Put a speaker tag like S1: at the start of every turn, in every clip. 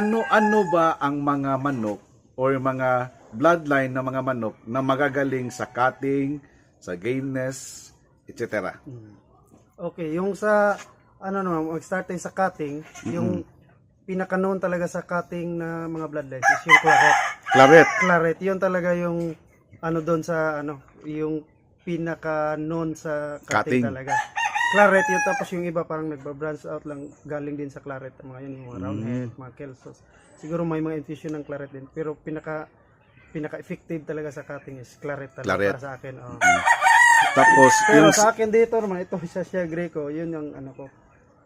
S1: ano-ano ba ang mga manok or mga bloodline ng mga manok na magagaling sa cutting, sa gameness, etc.
S2: Okay, yung sa ano naman, mag-start tayo sa cutting, yung pinaka-known talaga sa cutting na mga bloodlines is yung claret.
S1: Claret.
S2: Claret, yun talaga yung ano doon sa ano, yung pinaka-known sa cutting,
S1: Cutting.
S2: talaga. Claret yun, tapos yung iba parang nagba-branch out lang, galing din sa claret, mga yun, yung mga roundhead, mga kelsos. Siguro may mga infusion ng claret din, pero pinaka pinaka-effective talaga sa cutting is claret talaga
S1: Claret.
S2: para sa akin. Oh.
S1: Tapos
S2: Pero
S1: yung
S2: sa akin dito naman, ito sa siya Greco, yun yung ano ko.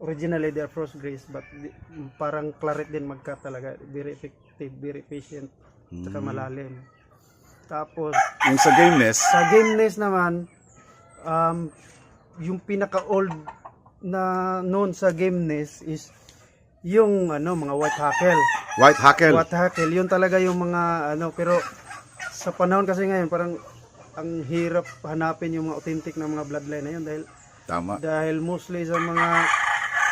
S2: Originally, they are frost grace, but di- parang claret din magka talaga. Very effective, very efficient, saka malalim. Tapos,
S1: yung sa gameness,
S2: sa gameness naman, um, yung pinaka-old na known sa gameness is yung ano mga white hackle.
S1: white hackle.
S2: White hackle, yun talaga yung mga ano, pero sa panahon kasi ngayon parang ang hirap hanapin yung mga authentic na mga bloodline na yun dahil
S1: Tama.
S2: dahil mostly sa mga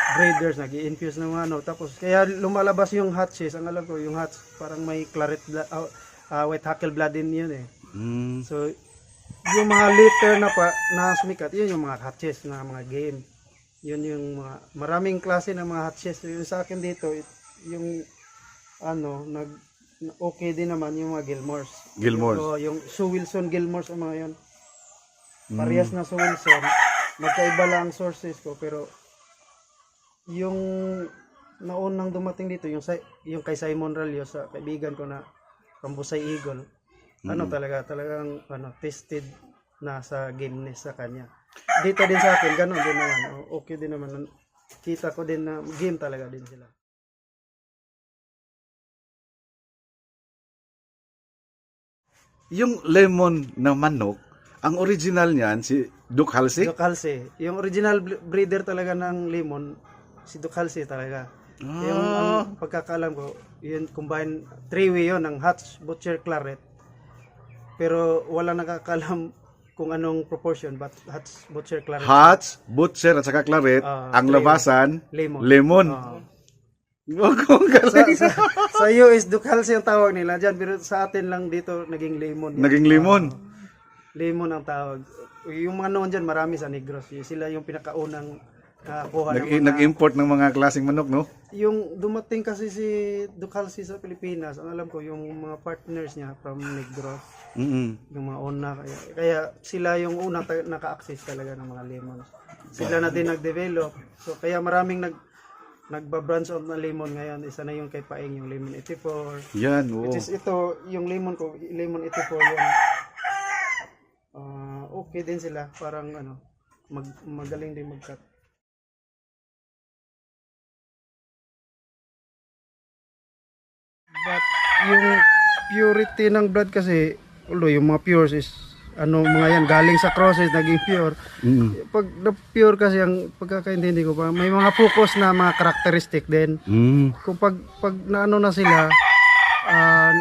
S2: breeders nag infuse ng mga ano tapos kaya lumalabas yung hatches ang alam ko yung hatch parang may claret ah, ah, white hackle blood din yun eh
S1: Mm.
S2: so yung mga litter na pa na sumikat yun yung mga hatches na mga game. Yun yung mga maraming klase ng mga hatches yung sa akin dito it- yung ano nag okay din naman yung mga Gilmores.
S1: Gilmores.
S2: So, yung Sue Wilson Gilmores ang mga yun. Parehas na Sue Wilson. Magkaiba lang ang sources ko pero yung naunang dumating dito yung sa, yung kay Simon Ralio sa kaibigan ko na Kambusay Eagle ano talaga talagang ano tested na sa gameness sa kanya. Dito din sa akin ganun din naman. Okay din naman. Kita ko din na game talaga din sila.
S1: Yung lemon na manok, ang original niyan si Duke Halsey.
S2: Duke Halsey. Yung original breeder talaga ng lemon si Duke Halsey talaga. Yung ang pagkakalam ko yun combine three-way yun ng Hatch, Butcher, Claret pero wala nakakalam kung anong proportion but Hatch, Butcher, Claret
S1: Hatch, Butcher at saka Claret,
S2: Ah,
S1: ang
S2: three.
S1: labasan,
S2: lemon
S1: lemon. Kong
S2: sa, sa, sa US Duke Halsey ang tawag nila dyan pero sa atin lang dito naging lemon yan.
S1: Naging lemon.
S2: lemon ang tawag yung mga noon dyan marami sa Negros Yung sila yung pinakaunang nakakuha ng
S1: Nag-
S2: mga
S1: Nag-import ng mga klaseng manok, no?
S2: yung dumating kasi si Ducalsi sa Pilipinas, ang alam ko yung mga partners niya from Negros,
S1: Mm-mm.
S2: yung mga una kaya, kaya sila yung una ta- naka-access talaga ng mga lemons. Sila na din nag-develop. So kaya maraming nag nagba-branch out na lemon ngayon. Isa na yung kay Paeng, yung lemon 84.
S1: Yan, oo.
S2: Which is ito, yung lemon ko, lemon 84 yan. Ah, okay din sila, parang ano, mag, magaling din mag-cut. But yung purity ng blood kasi, ulo, yung mga pures is ano mga yan galing sa crosses naging pure.
S1: Mm.
S2: Pag na pure kasi ang pagkakaintindi ko pa, may mga focus na mga characteristic din.
S1: Mm.
S2: Kung pag pag naano na sila ah,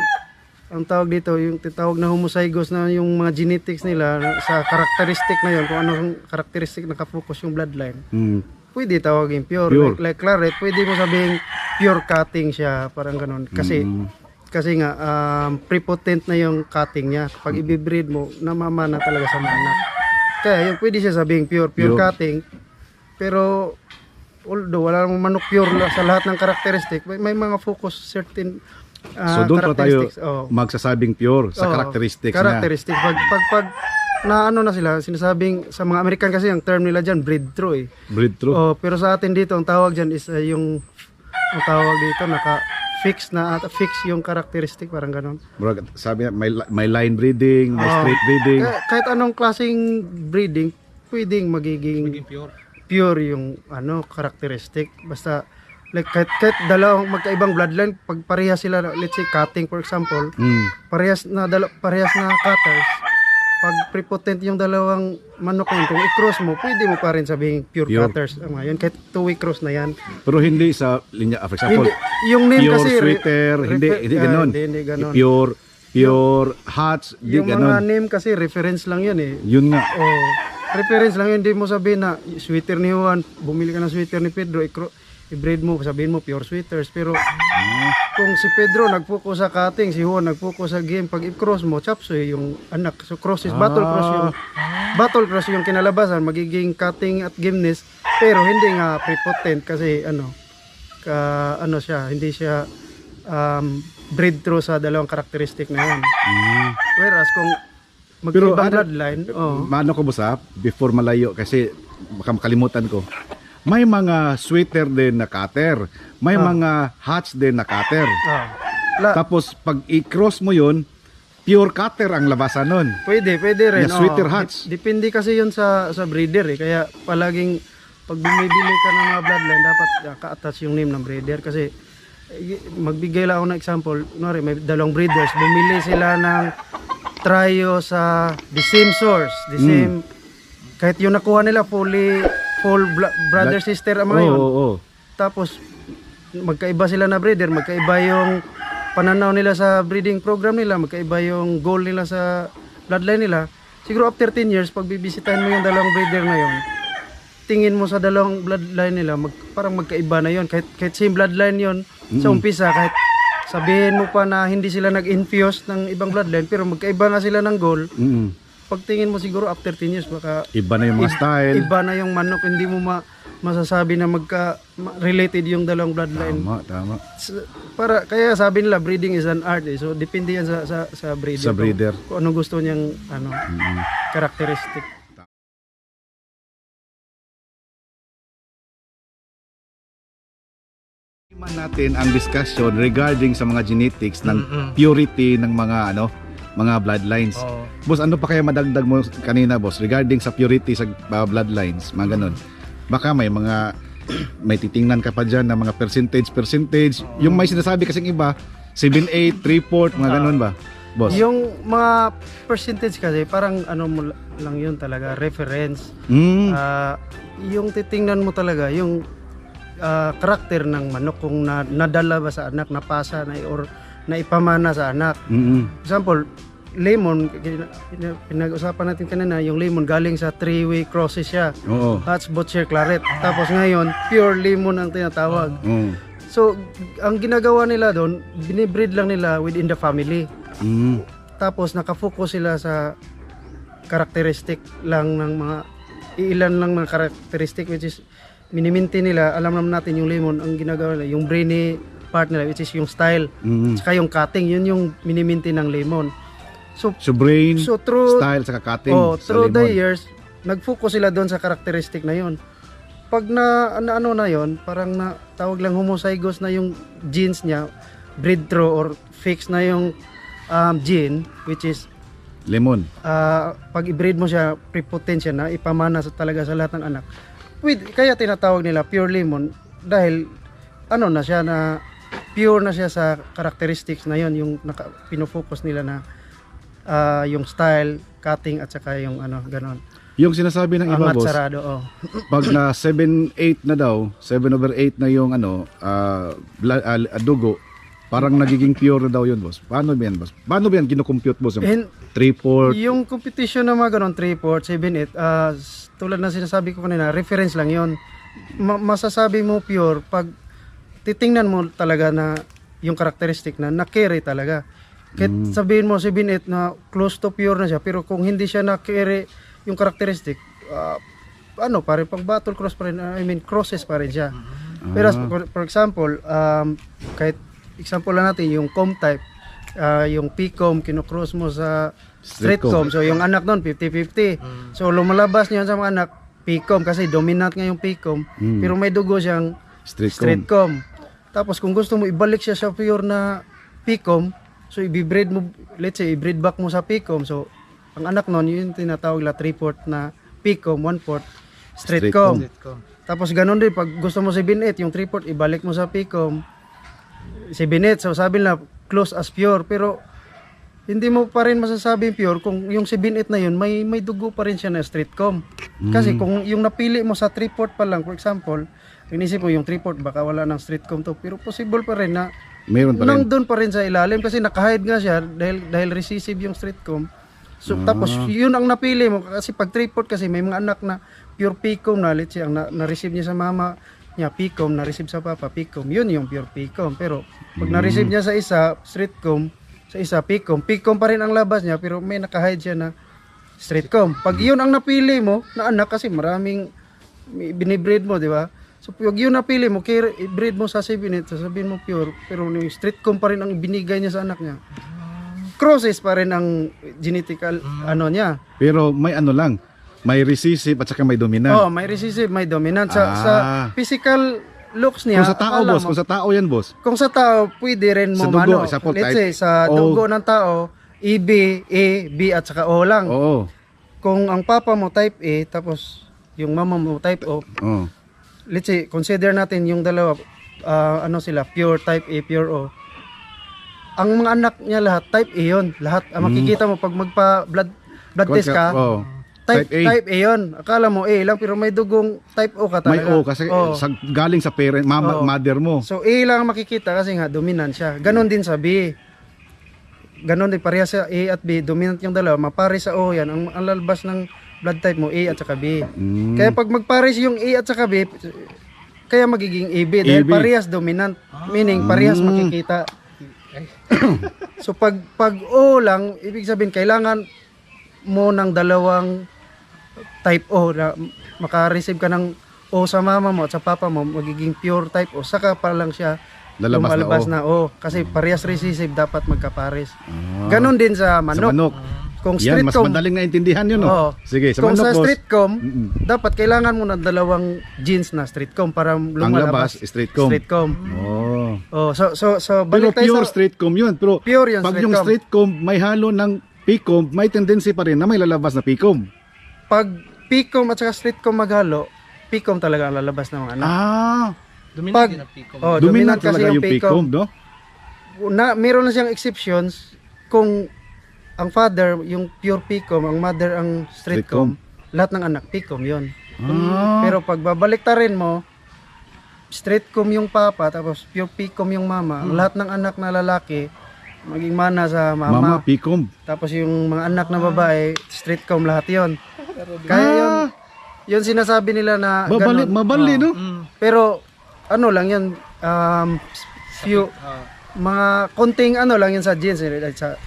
S2: ang tawag dito yung titawag na homozygous na yung mga genetics nila sa characteristic na yon kung anong characteristic nakafocus yung bloodline
S1: Mm.
S2: pwede tawagin pure,
S1: Pure.
S2: Like, like claret pwede mo sabihin pure cutting siya parang ganun kasi
S1: Mm.
S2: Kasi nga um, prepotent na yung cutting niya kapag i-breed mo namamana talaga sa mana kaya yung pwede siya sabihin pure pure,
S1: Pure.
S2: cutting pero although wala namang manok pure sa lahat ng characteristic may, may mga focus certain
S1: So
S2: uh,
S1: doon pa tayo.
S2: Oo.
S1: magsasabing pure sa
S2: Oo,
S1: characteristics niya.
S2: characteristics. Pag, pag, pag na ano na sila, sinasabing sa mga American kasi ang term nila dyan, breed through eh.
S1: Breed true.
S2: Oh, pero sa atin dito, ang tawag dyan is uh, yung, ang tawag dito, naka fix na, at fix yung characteristic, parang ganun.
S1: Bro, sabi niya, may, may line breeding, may
S2: Oo.
S1: straight breeding.
S2: Kahit anong klaseng breeding, pwedeng magiging pure. yung ano characteristic. Basta like kahit, kahit dalawang magkaibang bloodline, pag parehas sila, let's say cutting for example,
S1: Mm.
S2: parehas na dala, parehas na cutters pag prepotent yung dalawang manok na yun, kung i-cross mo, pwede mo pa rin sabihin pure,
S1: Pure.
S2: cutters. Ang yun, kahit two-way cross na yan.
S1: Pero hindi sa linya, ah, for example,
S2: Hindi, yung name
S1: pure
S2: kasi, re-
S1: sweater, hindi,
S2: refer-
S1: hindi
S2: ah,
S1: ganon.
S2: hindi, hindi ganon.
S1: Pure, pure hats, hindi
S2: yung mga name kasi, reference lang yun eh.
S1: Yun nga.
S2: Oh, reference lang yun, hindi mo sabihin na sweater ni Juan, bumili ka ng sweater ni Pedro, i-cro- i-breed mo, sabihin mo pure sweaters, pero
S1: Ah,
S2: kung si Pedro nagfocus sa cutting, si Juan nagfocus sa game, pag i-cross mo, chapsoy yung anak. So cross is battle cross yung battle cross yung kinalabasan, magiging cutting at gameness, pero hindi nga prepotent kasi ano, ka, ano siya, hindi siya um, breed through sa dalawang karakteristik na yun.
S1: Mm.
S2: Whereas kung
S1: Pero
S2: magkaibang
S1: ano-
S2: bloodline, oh,
S1: Maano ko ha? Before malayo kasi baka makalimutan ko. May mga sweater din na cutter. May
S2: Ah.
S1: mga hats din na cutter.
S2: ah, la,
S1: Tapos pag i-cross mo yun, pure cutter ang labasan nun.
S2: Pwede, pwede rin.
S1: Na sweater
S2: oo.
S1: hats.
S2: Dep- Depende kasi yun sa sa breeder eh. Kaya palaging pag bumibili ka ng mga bloodline, dapat uh, ka-attach yung name ng breeder. Kasi eh, magbigay lang ako ng example. Kunwari, may dalawang breeders. Bumili sila ng trio sa the same source. The
S1: Mm.
S2: same, kahit yung nakuha nila fully, full bla- brother, sister
S1: Oo,
S2: yun.
S1: oo, oo.
S2: Tapos magkaiba sila na breeder, magkaiba yung pananaw nila sa breeding program nila, magkaiba yung goal nila sa bloodline nila. Siguro after 10 years, pag bibisitahin mo yung dalawang breeder na yon, tingin mo sa dalawang bloodline nila, mag, parang magkaiba na yon. Kahit, kahit same bloodline yon sa umpisa, kahit sabihin mo pa na hindi sila nag-infuse ng ibang bloodline, pero magkaiba na sila ng goal,
S1: Mm-mm.
S2: Pagtingin mo siguro after 10 years, baka
S1: Iba na yung mga style.
S2: iba na yung manok, hindi mo ma masasabi na magka ma- related yung dalawang bloodline.
S1: Tama, tama.
S2: S- Para kaya sabi nila breeding is an art eh. So depende yan sa sa, sa breeder.
S1: Sa breeder.
S2: Kung, kung anong gusto niyang ano
S1: Mm-mm.
S2: characteristic.
S1: Iman natin ang discussion regarding sa mga genetics ng purity ng mga ano mga bloodlines.
S2: Oo.
S1: Boss, ano pa kaya madagdag mo kanina, boss, regarding sa purity sa uh, bloodlines, mga ganun. Baka may mga may titingnan ka pa dyan na mga percentage percentage. Yung may sinasabi kasing iba, 7 8 3 mga ganun ba? Boss.
S2: Yung mga percentage kasi parang ano mo lang yun talaga reference.
S1: Mm.
S2: Ah, yung titingnan mo talaga yung ah, karakter ng manok kung na, nadala ba sa anak, napasa na or naipamana sa anak.
S1: Mm.
S2: example, lemon, pinag-usapan natin kanina, yung lemon galing sa three-way crosses siya.
S1: Oo.
S2: Hats, Butcher, Claret. Tapos ngayon, pure lemon ang tinatawag.
S1: Oo.
S2: So, ang ginagawa nila doon, binibreed lang nila within the family.
S1: Mm.
S2: Tapos nakafocus sila sa characteristic lang ng mga ilan lang mga characteristic which is miniminti nila alam naman natin yung lemon ang ginagawa nila yung brainy part nila which is yung style
S1: Mm.
S2: saka yung cutting yun yung miniminti ng lemon so
S1: So brain,
S2: So through
S1: style sa cutting
S2: oh,
S1: sa
S2: through the
S1: lemon.
S2: years, nag-focus sila doon sa characteristic na 'yon. Pag na, na ano na 'yon, parang na tawag lang homozygous na yung genes niya, breed through or fix na yung um, gene which is
S1: Lemon.
S2: ah, pag i-breed mo siya prepotent siya na ipamana sa talaga sa lahat ng anak. With, kaya tinatawag nila pure lemon dahil ano na siya na pure na siya sa characteristics na yon yung naka, pinofocus nila na ah, yung style, cutting at saka yung ano ganon.
S1: Yung sinasabi ng iba,
S2: Angat
S1: boss,
S2: sarado oh.
S1: pag na 7-8 na daw, 7 over 8 na yung ano, bla- ah, dugo, parang nagiging pure na daw yun, boss. Paano ba yan, boss? Paano ba yan kinocompute, boss?
S2: And
S1: 3-4?
S2: yung competition na mga ganon 3 port 7 8 ah, s- tulad na sinasabi ko kanina, reference lang yon. Ma- masasabi mo pure pag titingnan mo talaga na yung characteristic na na-carry talaga. Kahit sabihin mo 7-8 na close to pure na siya, pero kung hindi siya na-carry yung characteristic, ah, ano, pare pang battle cross pa rin, ah, I mean crosses pa rin siya. Pero for, for example, um, kahit example lang natin, yung com type, ah, yung P-com, kinocross mo sa
S1: Straight
S2: straight com. So yung anak nun, 50-50. So lumalabas niya sa mga anak, P-com kasi dominant nga yung P-com,
S1: Mm.
S2: pero may dugo siyang
S1: Straight,
S2: straight com. Tapos kung gusto mo ibalik siya sa pure na P-com, so i-breed mo, let's say, i-breed back mo sa P-com. So ang anak nun, yun yung tinatawag la 3 port na P-com, 1 port straight,
S1: Straight
S2: com.
S1: com.
S2: Tapos ganun din, pag gusto mo 7-8, yung 3 port, ibalik mo sa P-com, 7-8. So sabi nila, close as pure. Pero hindi mo pa rin masasabing pure kung yung 7-8 na yun, may, may dugo pa rin siya na straight com. Kasi kung yung napili mo sa 3 port pa lang, for example, inisip mo yung 3 port, baka wala ng straight com to. Pero possible pa rin na
S1: Meron pa rin.
S2: nandun pa rin sa ilalim kasi nakahide nga siya dahil, dahil recessive yung straight com. So, tapos yun ang napili mo kasi pag 3 port kasi may mga anak na pure P-com na let's say, ang na- na-receive niya sa mama niya PCOM, na-receive sa papa PCOM, yun yung pure PCOM. Pero pag
S1: Mm.
S2: na-receive niya sa isa, streetcom, sa isa PCOM, PCOM pa rin ang labas niya pero may nakahide siya na streetcom. Pag yun ang napili mo na anak kasi maraming may binibreed mo, di ba? So pag yun napili mo, kaya i-breed mo sa 7 sasabihin mo pure, pero yung streetcom pa rin ang binigay niya sa anak niya. Crosses pa rin ang genetical ano niya.
S1: Pero may ano lang, may recessive at saka may dominant.
S2: Oh, may recessive, may dominant sa, sa
S1: Ah.
S2: physical looks niya.
S1: kung sa tao,
S2: akala
S1: boss,
S2: mo-
S1: kung sa tao yan, boss.
S2: kung sa tao, pwede rin mo
S1: Sa dugo,
S2: ano,
S1: sa
S2: let's say, sa
S1: O.
S2: dugo ng tao, EB, A, B at saka O lang.
S1: Oo.
S2: Kung ang papa mo type A, tapos yung mama mo type O,
S1: Oo.
S2: Let's say, consider natin yung dalawa, ah, ano sila, pure type A, pure O. Ang mga anak niya lahat, type A yun. Lahat, ang
S1: Mm.
S2: makikita mo pag magpa blood, blood test ka,
S1: Oo.
S2: type,
S1: type A.
S2: type A yun. Akala mo A lang, pero may dugong type O ka
S1: May
S2: talaga.
S1: O kasi
S2: Oo.
S1: sa, galing sa parent, mama,
S2: Oo.
S1: mother mo.
S2: So A lang ang makikita kasi nga dominant siya. Ganon din sa B. Ganon din pareha sa A at B, dominant yung dalawa, mapare sa O yan. Ang, ang lalabas ng blood type mo A at saka B.
S1: Mm.
S2: Kaya pag magpares yung A at saka B, kaya magiging AB dahil
S1: AB.
S2: parehas dominant. Meaning parehas
S1: Mm.
S2: makikita. so pag pag O lang, ibig sabihin kailangan mo ng dalawang type O na maka-receive ka ng O sa mama mo at sa papa mo magiging pure type O saka pa lang siya
S1: Lalabas na O.
S2: na O kasi parehas recessive dapat magkapares.
S1: Ah.
S2: Ganon din sa
S1: Sa
S2: manok. Kung
S1: Yan, mas
S2: com,
S1: madaling naintindihan yun, no?
S2: Oo.
S1: Sige, sa
S2: kung
S1: manok,
S2: sa
S1: boss.
S2: streetcom,
S1: Mm-mm.
S2: dapat kailangan mo ng dalawang jeans na streetcom para
S1: Ang
S2: lumalabas.
S1: labas, straight com.
S2: Streetcom.
S1: Oh.
S2: Oh, so so so
S1: Pero
S2: balik tayo
S1: pure
S2: sa
S1: straight com yun. Pero
S2: pure yung
S1: pag yung
S2: streetcom.
S1: may halo ng picom, may tendency pa rin na may lalabas na picom.
S2: Pag picom at saka streetcom maghalo, picom talaga ang lalabas ng mga anak.
S1: Ah,
S3: Dominant
S2: Pag-
S3: ang Picom.
S2: Oh,
S1: dominant,
S2: dominant kasi
S1: talaga
S2: yung picom,
S1: no?
S2: Na meron na siyang exceptions kung ang father yung pure picom, ang mother ang streetcom, lahat ng anak picom 'yon.
S1: Ah.
S2: Pero pag babalik ta rin mo, streetcom yung papa tapos pure picom yung mama, ang lahat ng anak na lalaki maging mana sa
S1: Mama,
S2: mama.
S1: picom.
S2: Tapos yung mga anak na babae, streetcom lahat 'yon. Kaya yun,
S1: Ah,
S2: yun sinasabi nila na
S1: babali,
S2: ganun.
S1: mabali,
S2: Oh.
S1: no?
S3: Mm.
S2: Pero ano lang yan, um, few,
S3: Ah,
S2: mga konting ano lang yun sa jeans. Eh, sa,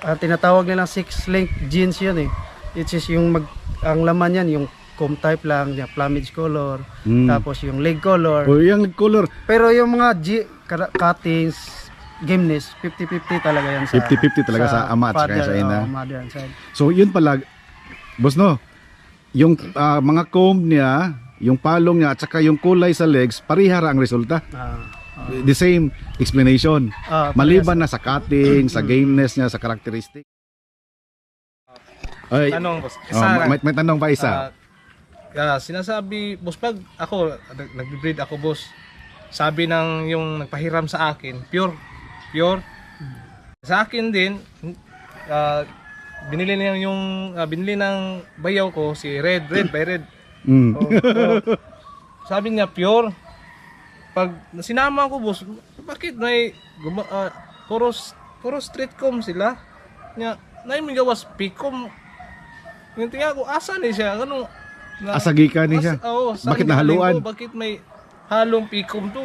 S2: ah, tinatawag nilang six link jeans yun eh. Which is yung mag, ang laman yan, yung comb type lang, yung plumage color,
S1: Mm.
S2: tapos yung leg color.
S1: O yung color,
S2: Pero yung mga G, cuttings, gameness, 50-50 talaga yan sa
S1: 50-50 talaga sa ama at saka
S2: father,
S1: sa ina.
S2: oh.
S1: So yun pala, boss no, yung ah, mga comb niya, yung palong niya at saka yung kulay sa legs, parihara ang resulta.
S2: Ah,
S1: The same explanation.
S2: ah,
S1: Maliban na sa cutting, sa gameness niya, sa characteristic. Ay,
S3: tanong, boss.
S1: oh,
S3: Isa,
S1: may, may tanong pa isa.
S3: ah, ah, sinasabi, boss, pag ako, nag- nagbe-breed ako, boss, sabi ng yung nagpahiram sa akin, pure, pure. Sa akin din, ah, binili niya yung, ah, binili ng bayaw ko, si Red, Red by Red.
S1: Mm.
S3: Oh, oh. sabi niya, pure. Pag sinama ko, boss, bakit may, guma, ah, puro, puro streetcom sila? Nya, na yung gawas picom. Yung tingnan ko, asa ni siya? Ano? Na,
S1: Asagika ni siya.
S3: As- oo,
S1: Bakit nahaluan?
S3: ko? Bakit may halong picom to?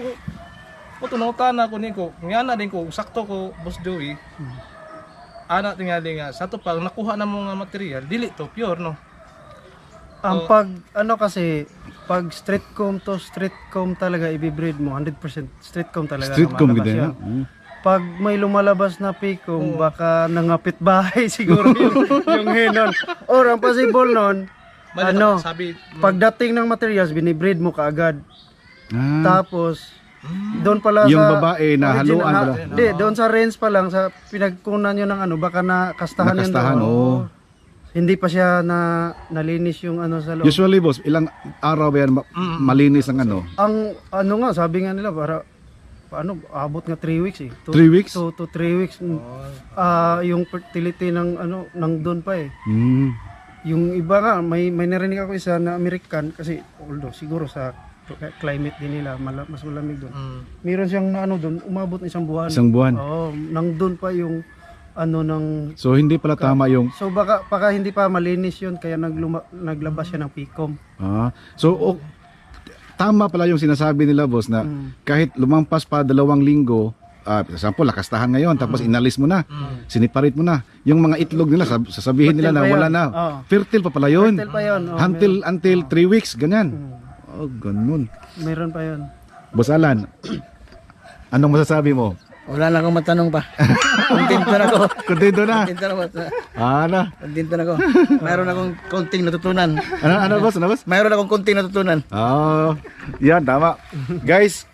S3: O tunautan ako ni ko. Nga na din ko, sakto ko, Boss Joey. Ana tingali nga, sa to pag nakuha na mo nga material, dili to, pure no?
S2: Ang
S3: Oh.
S2: pag ano kasi pag streetcom to streetcom talaga ibibreed mo 100% streetcom talaga
S1: Streetcom
S2: lumalabas
S1: gid
S2: yun.
S1: na. Mm.
S2: Pag may lumalabas na picom
S3: Oo.
S2: baka nangapit bahay siguro yung, yung henon. Or ang possible nun Ano?
S3: Sabi,
S2: pagdating ng materials binibreed mo kaagad.
S1: Ah,
S2: Tapos doon pala
S1: yung
S2: sa
S1: babae na haluan
S2: ha-
S1: pala.
S2: Hindi, doon sa range pa lang sa pinagkunan nyo ng ano baka nakastahan yun
S1: Nakastahan,
S2: doon.
S1: oo.
S2: Hindi pa siya na nalinis yung ano sa loob.
S1: Usually boss, ilang araw ba yan ma- malinis ang ano?
S2: Ang ano nga, sabi nga nila para paano abot nga 3 weeks eh. Two-
S1: Three weeks?
S2: two to 3 weeks. Mm. Ah, yung fertility ng ano nang doon pa eh.
S1: Mm.
S2: Yung iba nga may may narinig ako isa na American kasi although siguro sa climate din nila mala- mas malamig doon.
S3: mm,
S2: Meron siyang na ano doon umabot ng isang buwan.
S1: Isang buwan.
S2: Oo, nang doon pa yung ano ng
S1: So hindi pala tama yung
S2: So baka baka hindi pa malinis yun kaya nagluma, naglabas siya ng PCOM.
S1: ah. So o- tama pala yung sinasabi nila boss na kahit lumampas pa dalawang linggo, ah, for example, lakastahan ngayon, tapos inalis mo na, siniparit mo na, yung mga itlog nila, sab- sasabihin nila na
S2: pa
S1: wala
S2: yun.
S1: na.
S2: Oo.
S1: Fertile pa pala yun.
S2: Fertile pa yun. Oh,
S1: until, until 3 weeks, ganyan. Oh, ganun.
S2: Meron pa yun.
S1: Boss Alan, anong masasabi mo?
S4: Wala na akong matanong pa. Kontento na ako.
S1: Kontento na.
S4: Kontento na ako.
S1: Ano?
S4: Kontento na ako. Mayroon akong konting natutunan.
S1: Ano, ano boss? Ano boss?
S4: Mayroon akong konting natutunan.
S1: Oh, yan, tama. Guys,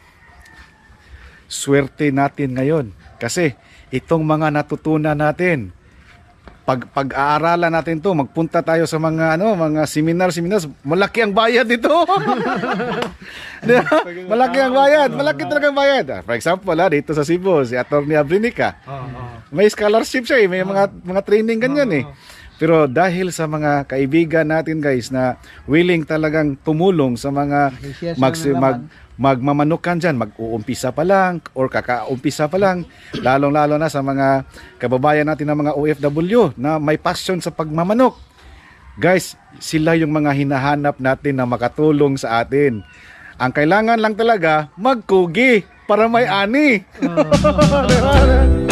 S1: swerte natin ngayon. Kasi itong mga natutunan natin, pag pag-aaralan natin to, magpunta tayo sa mga ano, mga seminar, seminars, malaki ang bayad dito. Malaki ang bayad, malaki talaga ang bayad. Ah, For example, ah, dito sa Cebu, si Atty. Abrinica, may scholarship siya eh, may mga mga training ganyan eh. Pero dahil sa mga kaibigan natin guys na willing talagang tumulong sa mga mag, mag magmamanukan dyan, mag-uumpisa pa lang or kakaumpisa pa lang, lalong-lalo na sa mga kababayan natin na mga OFW na may passion sa pagmamanok. Guys, sila yung mga hinahanap natin na makatulong sa atin. Ang kailangan lang talaga, magkugi para may ani. Diba?